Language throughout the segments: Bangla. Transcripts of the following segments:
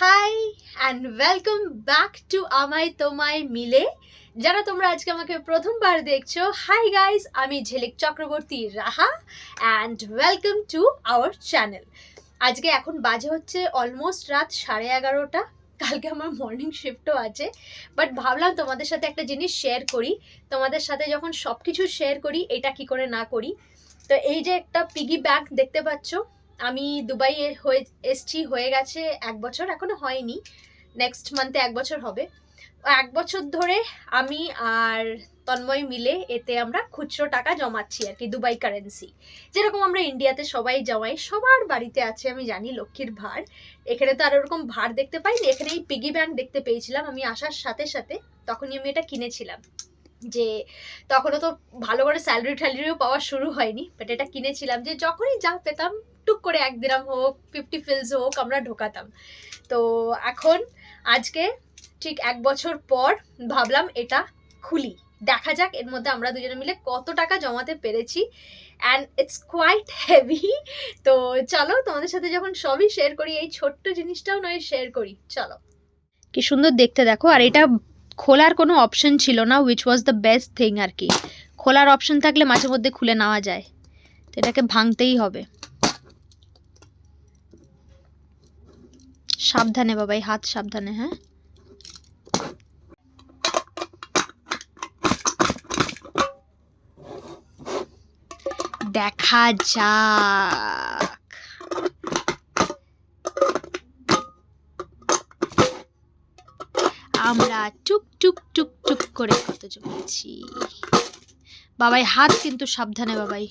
Hi and welcome back to আমায় তোমায় মিলে যারা তোমরা আজকে আমাকে প্রথমবার দেখছ হাই গাইস আমি Jhilik Chakraborty, Raha and welcome to our channel আজকে এখন বাজে হচ্ছে অলমোস্ট রাত সাড়ে এগারোটা। কালকে আমার মর্নিং শিফটও আছে বাট ভাবলাম তোমাদের সাথে একটা জিনিস শেয়ার করি। তোমাদের সাথে যখন সব কিছু শেয়ার করি, এটা কি করে না করি? তো এই যে একটা পিগি ব্যাগ দেখতে পাচ্ছ আমি দুবাই হয়ে, এসছি, হয়ে গেছে এক বছর, এখনও হয়নি। নেক্সট মান্থে এক বছর হবে। এক বছর ধরে আমি আর তন্ময় মিলে এতে আমরা খুচরো টাকা জমাচ্ছি আর কি, দুবাই কারেন্সি যেরকম আমরা ইন্ডিয়াতে সবাই জমাই, সবার বাড়িতে আছে, আমি জানি, লক্ষ্মীর ভার এখানে তো আর ওরকম ভার দেখতে পাইনি এখানে এই পিগি ব্যাংক দেখতে পেয়েছিলাম। আমি আসার সাথে সাথে তখনই আমি এটা কিনেছিলাম। যে তখনও তো ভালো করে স্যালারি ট্যালারিও পাওয়া শুরু হয়নি বাট এটা কিনেছিলাম যে যখনই যা পেতাম টুক করে এক দিরাম হোক ফিফটি ফিলস হোক, আমরা ঢোকাতাম। তো এখন আজকে ঠিক এক বছর পর ভাবলাম এটা খুলি। দেখা যাক এর মধ্যে আমরা দুজনে মিলে কত টাকা জমাতে পেরেছি। অ্যান্ড ইটস কোয়াইট হেভি তো চলো তোমাদের সাথে যখন সবই শেয়ার করি, এই ছোট্ট জিনিসটাও নয় শেয়ার করি। চলো। কি সুন্দর দেখতে দেখো। আর এটা খোলার কোনো অপশন ছিল না which was the best thing আর কি। খোলার অপশন থাকলে মাঝে মধ্যে খুলে নেওয়া যায়। তো এটাকে ভাঙতেই হবে। সাবধানে বাবাই হাত সাবধানে হ্যাঁ? দেখা যাক। আমরা টুক টুক টুক টুক করে কত জমেছি। বাবাই হাত কিন্তু সাবধানে বাবাই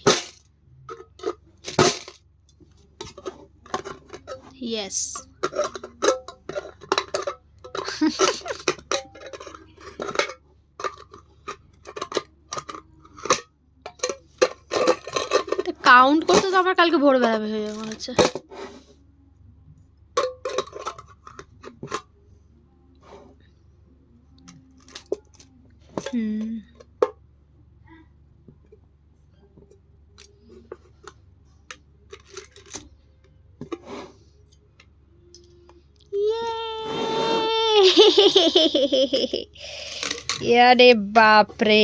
ইয়েস কাউন্ট করতে তো আমার কালকে ভোরবেলা হয়ে যাবে মনে হচ্ছে হুম ইয়ে আরে বাপরে।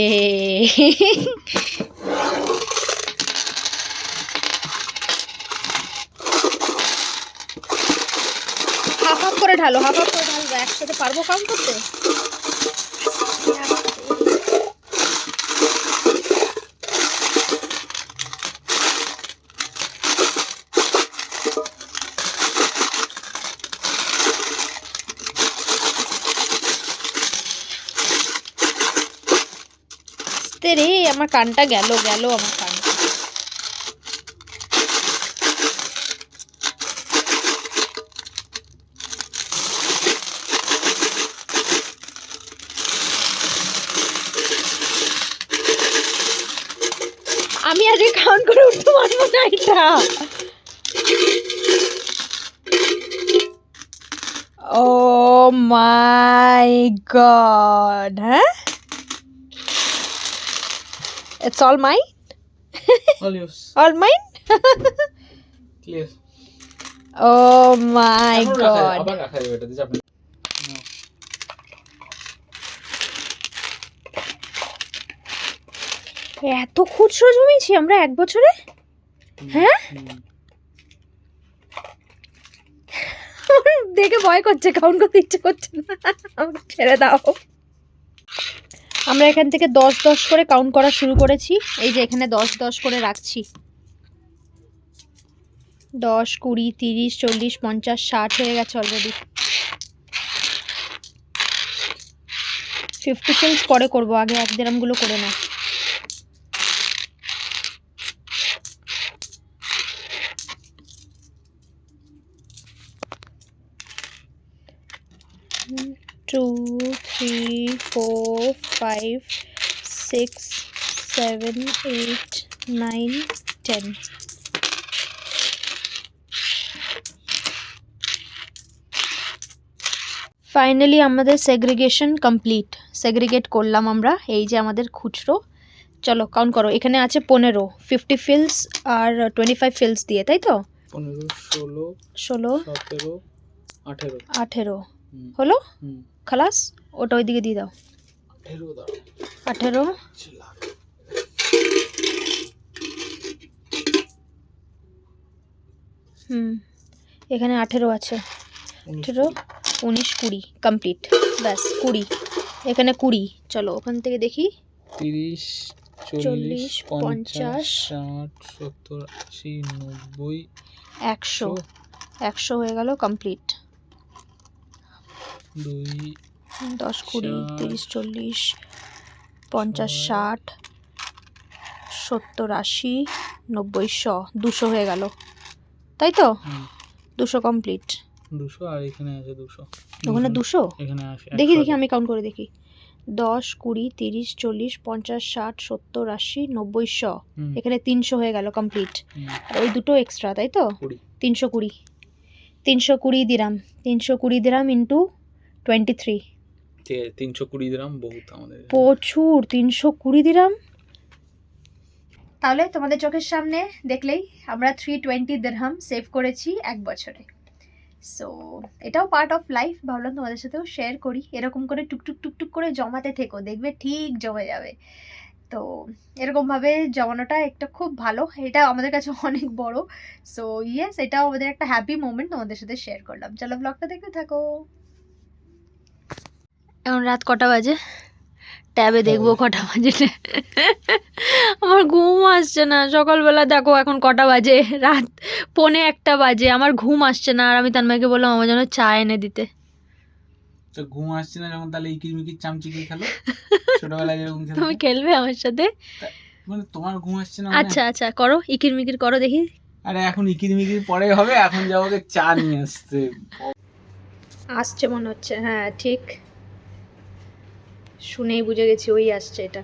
হাফ হাফ করে ঢালো হাফ হাফ করে ঢালবো একসাথে পারব কাউন্ট করতে? আস্তে রে, আমার কানটা গেল গেল আমার কানটা আমি আজকে কাউন্ট করে উঠতে পারব না এটা। ও মাই গড হ্যাঁ? It's all my All yours. All mine Clear. চাপ নেই। No. এত খুচরো জমিয়েছি আমরা এক বছরে হ্যাঁ? দেখে ভয় করছে কাউন্ট করতে ইচ্ছে করছে না আমাকে ছেড়ে দাও আমরা এখান থেকে দশ দশ করে কাউন্ট করা শুরু করেছি। এই যে এখানে দশ দশ করে রাখছি। দশ কুড়ি তিরিশ চল্লিশ পঞ্চাশ ষাট হয়ে গেছে অলরেডি ফিফটি সেন্স পরে করব আগে এক দেরামগুলো করে নাও। Two, three, four, five, six, seven, eight, nine, ten. Finally আমাদের সেগ্রিগেশন কমপ্লিট সেগ্রিগেট করলাম আমরা এই যে আমাদের খুচরো। চলো কাউন্ট করো এখানে আছে পনেরো ফিফটি ফিলস আর টোয়েন্টি ফাইভ ফিলস দিয়ে তাই তো? ষোলো ষোলো আঠেরো। হলো? খালাস? ওটা ওইদিকে দিয়ে দাও। আঠেরো হুম এখানে আঠেরো আছে। আঠেরো উনিশ কুড়ি কমপ্লিট ব্যাস কুড়ি। এখানে কুড়ি। চলো ওখান থেকে দেখি। তিরিশ চল্লিশ, পঞ্চাশ ষাট সত্তর আশি নব্বই একশো। একশো। হয়ে গেল কমপ্লিট দুই দশ কুড়ি তিরিশ চল্লিশ পঞ্চাশ ষাট। সত্তর আশি নব্বই শ দুশো হয়ে গেল। তাই তো? দুশো কমপ্লিট। দুশো আর এখানে আছে দুশো। ওখানে দুশো এখানে আসে দেখি দেখি আমি কাউন্ট করে দেখি। দশ কুড়ি তিরিশ চল্লিশ পঞ্চাশ ষাট সত্তর আশি নব্বই শ। এখানে তিনশো হয়ে গেল কমপ্লিট। আর ওই দুটো এক্সট্রা তাই তো? তিনশো কুড়ি। তিনশো কুড়ি দিরাম তিনশো কুড়ি দিরাম ইন্টু টোয়েন্টি থ্রি ঠিক আছে তিনশো কুড়ি গ্রাম বহুত আমাদের। প্রচুর তিনশো কুড়ি দিরাম। তাহলে তোমাদের চোখের সামনে দেখলেই আমরা থ্রি টোয়েন্টি দিরহাম সেভ করেছি এক বছরে। সো এটাও পার্ট অফ লাইফ ভাবলাম তোমাদের সাথেও শেয়ার করি। এরকম করে টুকটুক টুকটুক করে জমাতে থেকো দেখবে ঠিক জমে যাবে। তো এরকমভাবে জমানোটা একটা খুব ভালো এটা আমাদের কাছে অনেক বড়। সো ইয়েস এটাও আমাদের একটা হ্যাপি মোমেন্ট তোমাদের সাথে শেয়ার করলাম। চলো ব্লগটা দেখতে থাকো। এখন রাত কটা বাজে? ট্যাবে দেখব কটা বাজে। আমার ঘুম আসছে না। সকালবেলা দেখো এখন কটা বাজে? রাত পৌনে একটা বাজে। আমার ঘুম আসছে না। আর আমি তানমাইকে বললাম আমার জন্য চা এনে দিতে। তো ঘুম আসছে না যখন তাহলে ইকির মিকির চামচি কি খেলো? ছোটবেলায় যেরকম খেলো। তুমি খেলবে আমার সাথে? মানে তোমার ঘুম আসছে না মানে? আচ্ছা আচ্ছা করো। ইকির মিকির করো দেখি। আরে এখন ইকির মিকির পরে হবে। এখন যাব ওকে চা নিয়ে আসতে। আসছে মনে হচ্ছে। হ্যাঁ ঠিক। শুনেই বুঝে গেছি ওই আসছে এটা।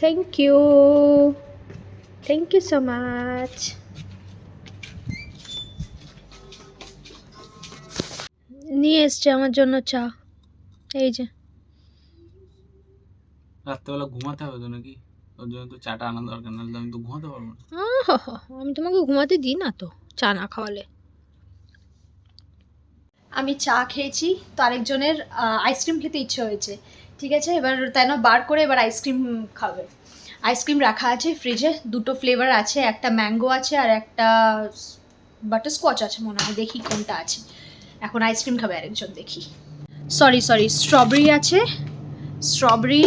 Thank you thank you so much নিয়ে এসছে আমার জন্য চা। এই যে। রাত্রেবেলা ঘুমাতে হবে তো নাকি? ওর জন্য তো চাটা আনা দরকার নাহলে আমি তো ঘুমাতে পারব না। আমি তোমাকে ঘুমাতে দিই না তো চা না খাওয়ালে। আমি চা খেয়েছি, তো আরেকজনের আইসক্রিম খেতে ইচ্ছে হয়েছে। ঠিক আছে? এবার তাই বার করে এবার আইসক্রিম খাবে। আইসক্রিম রাখা আছে ফ্রিজে দুটো ফ্লেভার আছে, একটা ম্যাঙ্গো আছে আর একটা বাটারস্কচ আছে মনে হয়, দেখি কোনটা আছে। এখন আইসক্রিম খাবে আরেকজন, দেখি। সরি সরি স্ট্রবেরি আছে। স্ট্রবেরি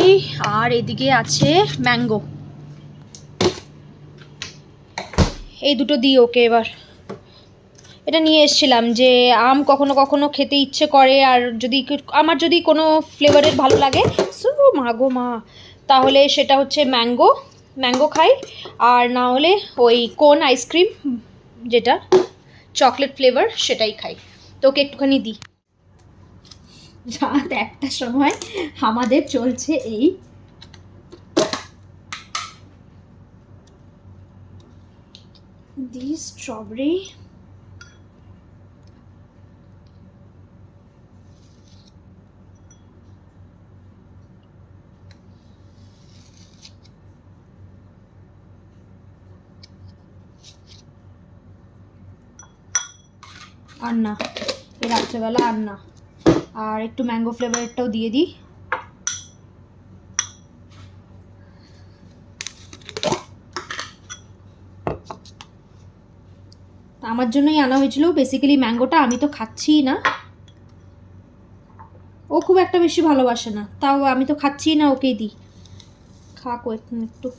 আর এদিকে আছে ম্যাঙ্গো এই দুটো দিই ওকে এবার। এটা নিয়ে এসেছিলাম যে আম কখনো কখনো খেতে ইচ্ছে করে আর যদি আমার যদি কোনো ফ্লেভারের ভালো লাগে, সো মা গো মা। তাহলে সেটা হচ্ছে ম্যাঙ্গো ম্যাঙ্গো খাই। আর না হলে ওই কোন আইসক্রিম যেটা চকলেট ফ্লেভার সেটাই খাই। তো ওকে একটুখানি দিই রাত একটার সময় আমাদের চলছে এই দি স্ট্রবেরি। আর না এই রাত্রেবেলা আর না আর একটু ম্যাঙ্গো ফ্লেভারেরটাও দিয়ে দিই। আমার জন্যই আনা হয়েছিল। বেসিক্যালি ম্যাঙ্গোটা আমি তো খাচ্ছিই না। ও খুব একটা বেশি ভালোবাসে না। তাও আমি তো খাচ্ছিই না, ওকেই দিই। খাকো এখন একটু।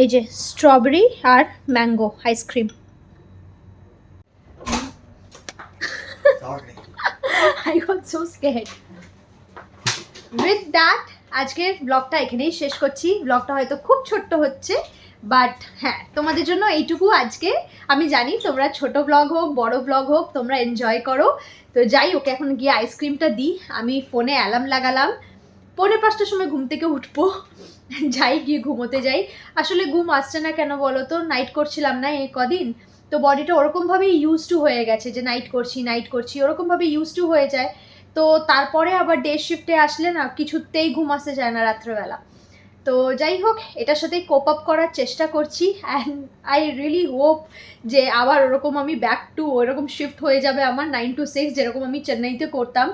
এই যে strawberry R mango ice cream I got so scared with that আজকের ব্লগটা এখানেই শেষ করছি। ব্লগটা হয়তো খুব ছোট্ট হচ্ছে বাট হ্যাঁ তোমাদের জন্য এইটুকু আজকে। আমি জানি তোমরা ছোট ব্লগ হোক বড় ব্লগ হোক তোমরা এনজয় করো। তো যাই ওকে এখন গিয়ে আইসক্রিমটা দিই। আমি ফোনে অ্যালার্ম লাগালাম। পৌনে পাঁচটার সময় ঘুম থেকে উঠবো। যাই, গিয়ে ঘুমোতে যাই। আসলে ঘুম আসছে না কেন বলো তো? নাইট করছিলাম না এই কদিন। তো বডিটা ওরকমভাবেই ইউজ টু হয়ে গেছে যে নাইট করছি নাইট করছি। ওরকমভাবে ইউজ টু হয়ে যায়। তো তারপরে আবার ডে শিফটে আসলে না কিছুতেই ঘুম আসতে চায় না রাত্রেবেলা। তো যাই হোক, এটার সাথে কোপ আপ করার চেষ্টা করছি। অ্যান্ড আই রিয়েলি হোপ যে আবার ওরকম আমি ব্যাক টু ওরকম শিফট হয়ে যাবে আমার নাইন টু সিক্স যেরকম আমি চেন্নাইতে করতাম।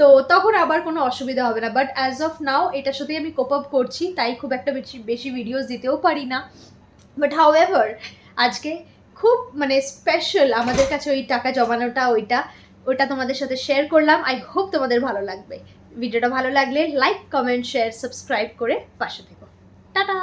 তো তখন আবার কোনো অসুবিধা হবে না। বাট অ্যাজ অফ নাও এটার সাথেই আমি কোপ আপ করছি, তাই খুব একটা বেশি বেশি ভিডিওস দিতেও পারি না। বাট হাউ এভার আজকে খুব মানে স্পেশাল আমাদের কাছে ওই টাকা জমানোটা, ওইটা ওটা তোমাদের সাথে শেয়ার করলাম। আই হোপ তোমাদের ভালো লাগবে। ভিডিওটা ভালো লাগলে লাইক কমেন্ট শেয়ার সাবস্ক্রাইব করে পাশে থেকো। টাটা